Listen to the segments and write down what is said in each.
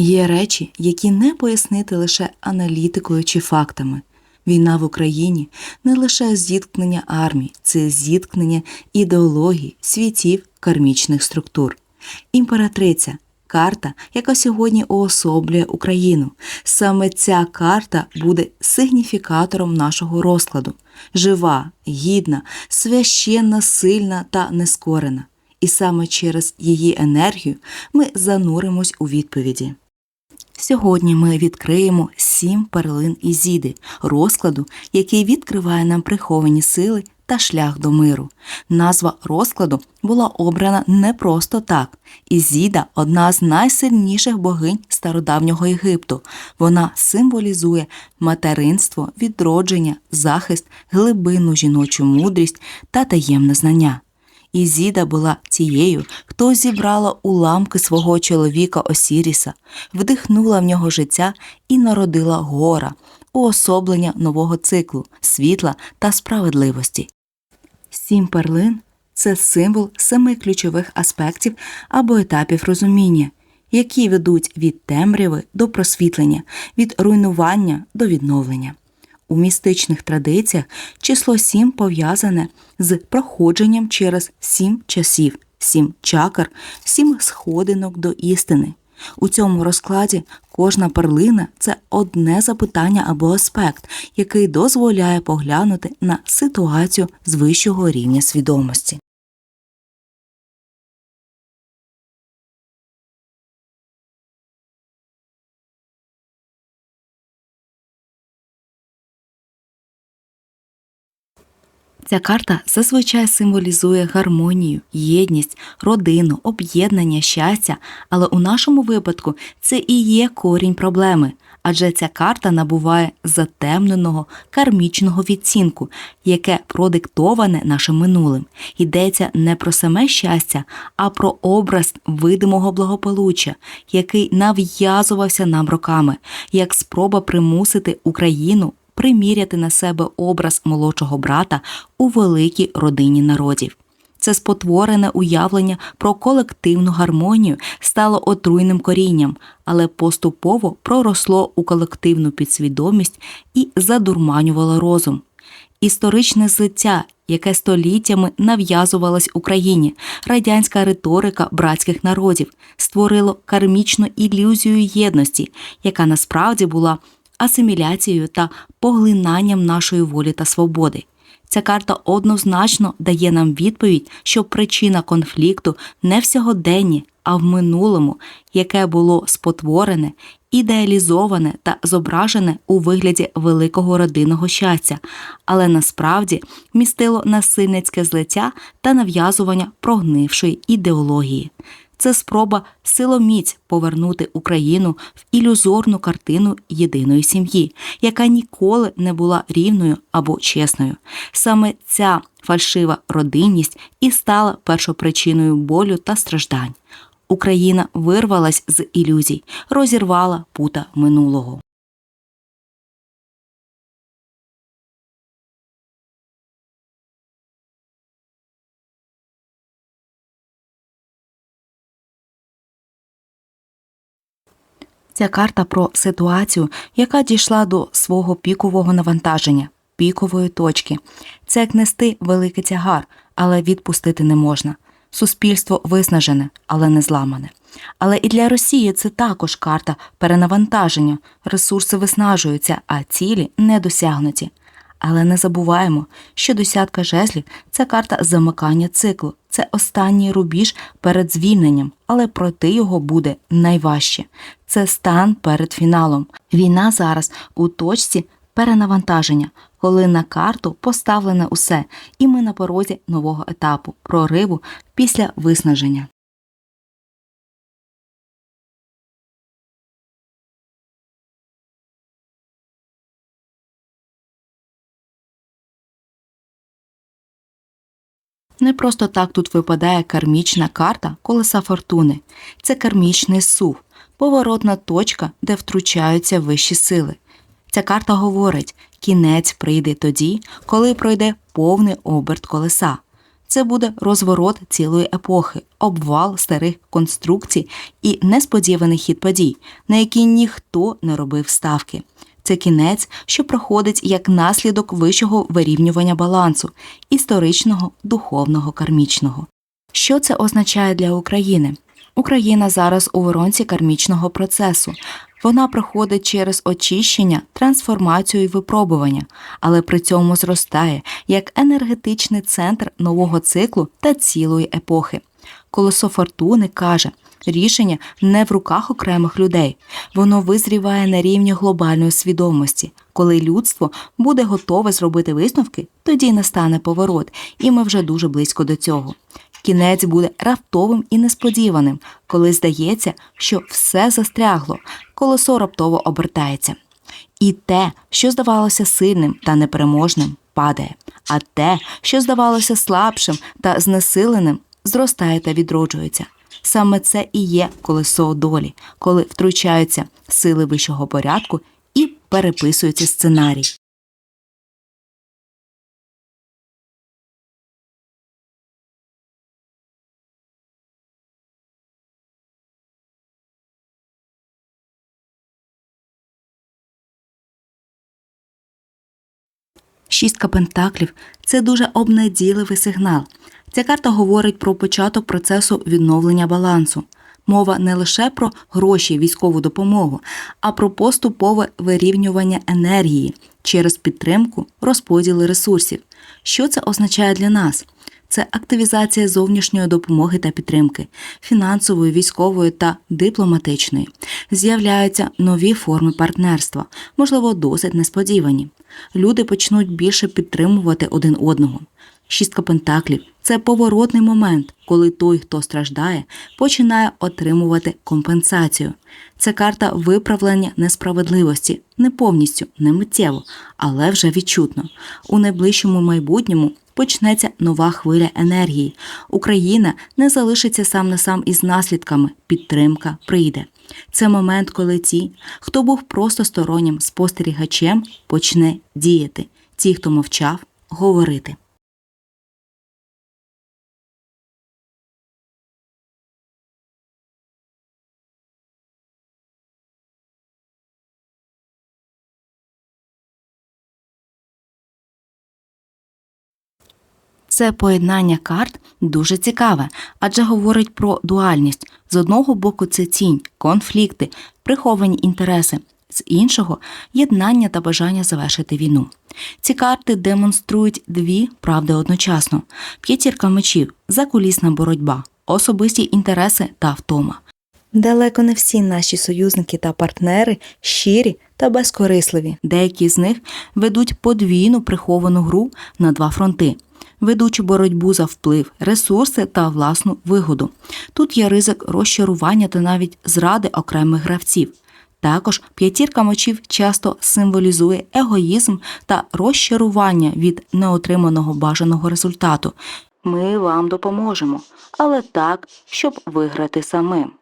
Є речі, які не пояснити лише аналітикою чи фактами. Війна в Україні не лише зіткнення армій, це зіткнення ідеологій, світів, кармічних структур. Імператриця карта, яка сьогодні уособлює Україну. Саме ця карта буде сигніфікатором нашого розкладу: жива, гідна, священна, сильна та нескорена. І саме через її енергію ми зануримось у відповіді. Сьогодні ми відкриємо сім перлин Ізіди, розкладу, який відкриває нам приховані сили та шлях до миру. Назва розкладу була обрана не просто так. Ізіда одна з найсильніших богинь стародавнього Єгипту. Вона символізує материнство, відродження, захист, глибинну жіночу мудрість та таємне знання. Ізіда була тією, хто зібрала уламки свого чоловіка Осіріса, вдихнула в нього життя і народила гора, уособлення нового циклу, світла та справедливості. Сім перлин це символ семи ключових аспектів або етапів розуміння, які ведуть від темряви до просвітлення, від руйнування до відновлення. У містичних традиціях число сім пов'язане з проходженням через сім часів, сім чакр, сім сходинок до істини. У цьому розкладі кожна перлина це одне запитання або аспект, який дозволяє поглянути на ситуацію з вищого рівня свідомості. Ця карта зазвичай символізує гармонію, єдність, родину, об'єднання, щастя, але у нашому випадку це і є корінь проблеми, адже ця карта набуває затемненого кармічного відцінку, яке продиктоване нашим минулим. Йдеться не про саме щастя, а про образ видимого благополуччя, який нав'язувався нам роками, як спроба примусити Україну приміряти на себе образ молодшого брата у великій родині народів. Це спотворене уявлення про колективну гармонію стало отруйним корінням, але поступово проросло у колективну підсвідомість і задурманювало розум. Історичне злиття, яке століттями нав'язувалось Україні, радянська риторика братських народів, створило кармічну ілюзію єдності, яка насправді була асиміляцією та поглинанням нашої волі та свободи. Ця карта однозначно дає нам відповідь, що причина конфлікту не в сьогоденні, а в минулому, яке було спотворене, ідеалізоване та зображене у вигляді великого родинного щастя, але насправді містило насильницьке злиття та нав'язування прогнившої ідеології це спроба силоміць повернути Україну в ілюзорну картину єдиної сім'ї, яка ніколи не була рівною або чесною. Саме ця фальшива родинність і стала першопричиною болю та страждань. Україна вирвалась з ілюзій, розірвала пута минулого. Ця карта про ситуацію, яка дійшла до свого пікового навантаження, пікової точки. Це як нести великий тягар, але відпустити не можна. Суспільство виснажене, але не зламане. Але і для Росії це також карта перенавантаження, ресурси виснажуються, а цілі не досягнуті. Але не забуваємо, що десятка жезлів це карта замикання циклу, це останній рубіж перед звільненням, але пройти його буде найважче. Це стан перед фіналом. Війна зараз у точці перенавантаження, коли на карту поставлене усе, і ми на порозі нового етапу прориву після виснаження. Не просто так тут випадає кармічна карта колеса фортуни. Це кармічний сув, поворотна точка, де втручаються вищі сили. Ця карта говорить, кінець прийде тоді, коли пройде повний оберт колеса. Це буде розворот цілої епохи, обвал старих конструкцій і несподіваний хід подій, на які ніхто не робив ставки. Це кінець, що проходить як наслідок вищого вирівнювання балансу історичного, духовного, кармічного. Що це означає для України? Україна зараз у воронці кармічного процесу. Вона проходить через очищення, трансформацію і випробування, але при цьому зростає як енергетичний центр нового циклу та цілої епохи. Колесо фортуни каже, рішення не в руках окремих людей, воно визріває на рівні глобальної свідомості. Коли людство буде готове зробити висновки, тоді настане поворот, і ми вже дуже близько до цього. Кінець буде раптовим і несподіваним, коли здається, що все застрягло, колесо раптово обертається. І те, що здавалося сильним та непереможним, падає, а те, що здавалося слабшим та знесиленим, зростає та відроджується. Саме це і є колесо долі, коли втручаються сили вищого порядку і переписується сценарій. Шістка пентаклів це дуже обнадійливий сигнал. Ця карта говорить про початок процесу відновлення балансу. Мова не лише про гроші, військову допомогу, а про поступове вирівнювання енергії через підтримку, розподіли ресурсів. Що це означає для нас? Це активізація зовнішньої допомоги та підтримки, фінансової, військової та дипломатичної. З'являються нові форми партнерства, можливо, досить несподівані. Люди почнуть більше підтримувати один одного. Шістка пентаклів це поворотний момент, коли той, хто страждає, починає отримувати компенсацію. Це карта виправлення несправедливості, не повністю, не миттєво, але вже відчутно. У найближчому майбутньому почнеться нова хвиля енергії. Україна не залишиться сам на сам із наслідками. Підтримка прийде. Це момент, коли ті, хто був просто стороннім спостерігачем, почне діяти. Ті, хто мовчав, говорити. Це поєднання карт дуже цікаве, адже говорить про дуальність. З одного боку, це тінь, конфлікти, приховані інтереси, з іншого єднання та бажання завершити війну. Ці карти демонструють дві правди одночасно: п'ятірка мечів, закулісна боротьба, особисті інтереси та втома. Далеко не всі наші союзники та партнери щирі та безкорисливі. Деякі з них ведуть подвійну приховану гру на два фронти. Ведучи боротьбу за вплив, ресурси та власну вигоду. Тут є ризик розчарування та навіть зради окремих гравців. Також п'ятірка мечів часто символізує егоїзм та розчарування від неотриманого бажаного результату. Ми вам допоможемо, але так, щоб виграти самим.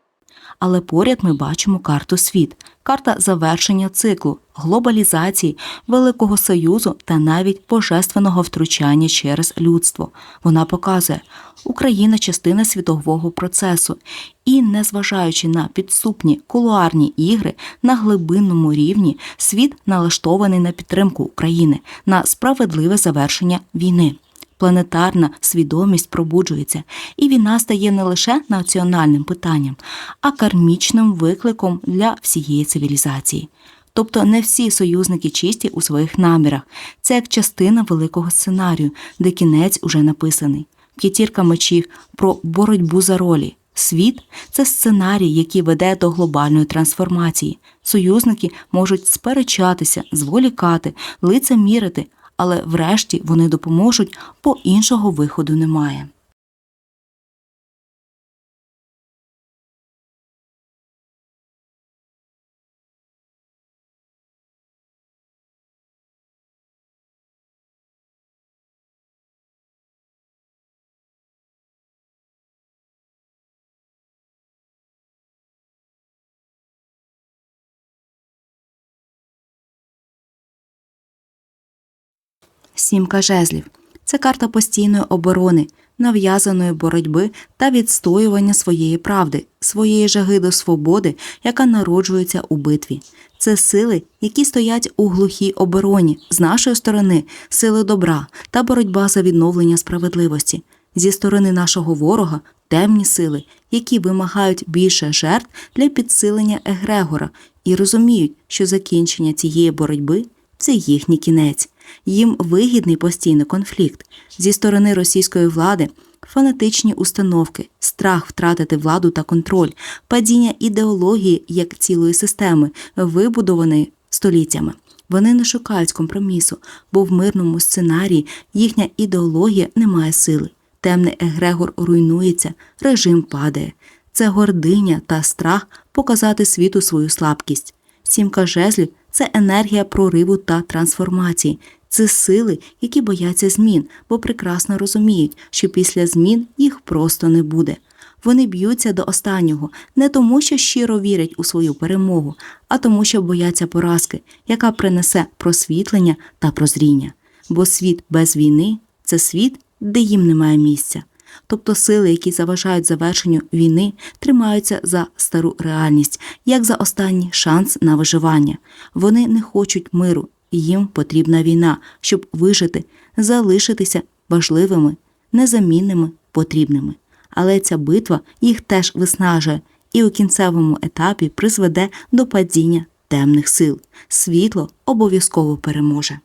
Але поряд ми бачимо карту світ, карта завершення циклу, глобалізації, Великого Союзу та навіть божественного втручання через людство. Вона показує, Україна частина світового процесу, і, незважаючи на підступні кулуарні ігри на глибинному рівні, світ налаштований на підтримку України, на справедливе завершення війни. Планетарна свідомість пробуджується, і війна стає не лише національним питанням, а кармічним викликом для всієї цивілізації. Тобто не всі союзники чисті у своїх намірах. Це як частина великого сценарію, де кінець уже написаний. П'ятірка мечів про боротьбу за ролі. Світ це сценарій, який веде до глобальної трансформації. Союзники можуть сперечатися, зволікати, лицемірити, але врешті вони допоможуть, бо іншого виходу немає. Сімка жезлів це карта постійної оборони, нав'язаної боротьби та відстоювання своєї правди, своєї жаги до свободи, яка народжується у битві. Це сили, які стоять у глухій обороні з нашої сторони, сили добра та боротьба за відновлення справедливості. Зі сторони нашого ворога темні сили, які вимагають більше жертв для підсилення Егрегора і розуміють, що закінчення цієї боротьби це їхній кінець. Їм вигідний постійний конфлікт зі сторони російської влади. Фанатичні установки, страх втратити владу та контроль, падіння ідеології як цілої системи, вибудованої століттями. Вони не шукають компромісу, бо в мирному сценарії їхня ідеологія не має сили. Темний егрегор руйнується, режим падає. Це гординя та страх показати світу свою слабкість. Сімка жезлів це енергія прориву та трансформації. Це сили, які бояться змін, бо прекрасно розуміють, що після змін їх просто не буде. Вони б'ються до останнього не тому, що щиро вірять у свою перемогу, а тому, що бояться поразки, яка принесе просвітлення та прозріння. Бо світ без війни це світ, де їм немає місця. Тобто сили, які заважають завершенню війни, тримаються за стару реальність, як за останній шанс на виживання. Вони не хочуть миру, їм потрібна війна, щоб вижити, залишитися важливими, незамінними, потрібними. Але ця битва їх теж виснажує і у кінцевому етапі призведе до падіння темних сил. Світло обов'язково переможе.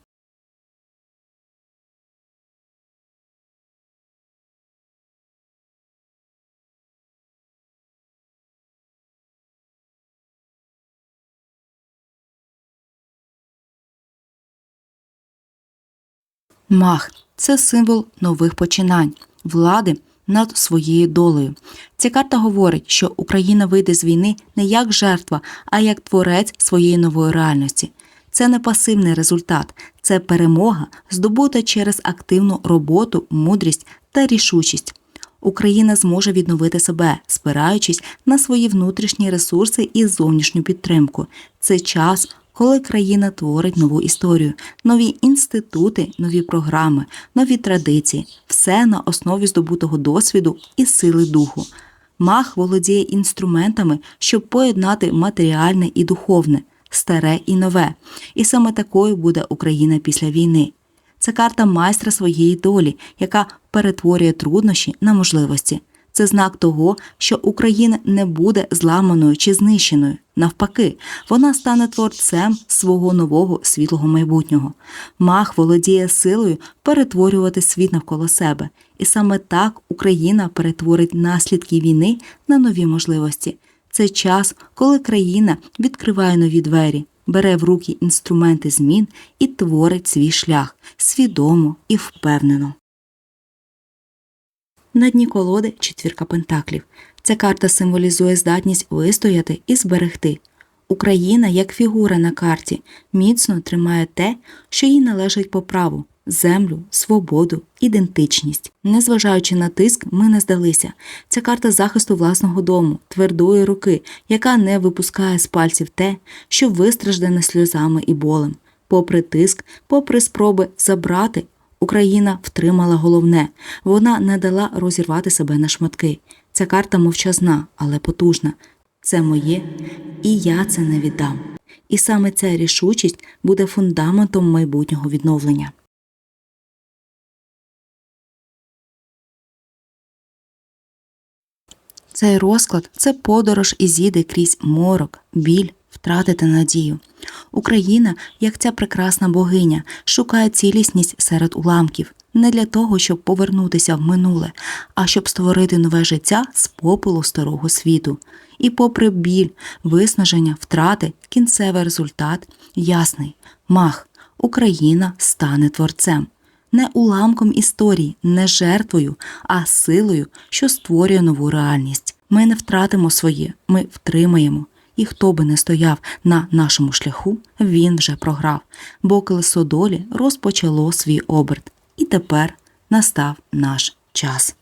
Мах це символ нових починань, влади над своєю долею. Ця карта говорить, що Україна вийде з війни не як жертва, а як творець своєї нової реальності. Це не пасивний результат, це перемога, здобута через активну роботу, мудрість та рішучість. Україна зможе відновити себе, спираючись на свої внутрішні ресурси і зовнішню підтримку. Це час, коли країна творить нову історію, нові інститути, нові програми, нові традиції, все на основі здобутого досвіду і сили духу. Мах володіє інструментами, щоб поєднати матеріальне і духовне, старе і нове. І саме такою буде Україна після війни. Це карта майстра своєї долі, яка перетворює труднощі на можливості. Це знак того, що Україна не буде зламаною чи знищеною. Навпаки, вона стане творцем свого нового світлого майбутнього. Мах володіє силою перетворювати світ навколо себе, і саме так Україна перетворить наслідки війни на нові можливості. Це час, коли країна відкриває нові двері, бере в руки інструменти змін і творить свій шлях свідомо і впевнено. На дні колоди четвірка пентаклів. Ця карта символізує здатність вистояти і зберегти. Україна, як фігура на карті, міцно тримає те, що їй належить по праву землю, свободу, ідентичність. Незважаючи на тиск, ми не здалися. Ця карта захисту власного дому, твердої руки, яка не випускає з пальців те, що вистраждане сльозами і болем. Попри тиск, попри спроби забрати, Україна втримала головне вона не дала розірвати себе на шматки. Ця карта мовчазна, але потужна. Це моє, і я це не віддам. І саме ця рішучість буде фундаментом майбутнього відновлення. Цей розклад це подорож Ізіди крізь морок, біль, втратити надію. Україна, як ця прекрасна богиня, шукає цілісність серед уламків не для того, щоб повернутися в минуле, а щоб створити нове життя з попелу старого світу. І, попри біль, виснаження, втрати, кінцевий результат ясний мах, Україна стане творцем. Не уламком історії, не жертвою, а силою, що створює нову реальність. Ми не втратимо своє, ми втримаємо. І хто би не стояв на нашому шляху, він вже програв, бо колесо долі розпочало свій оберт, і тепер настав наш час.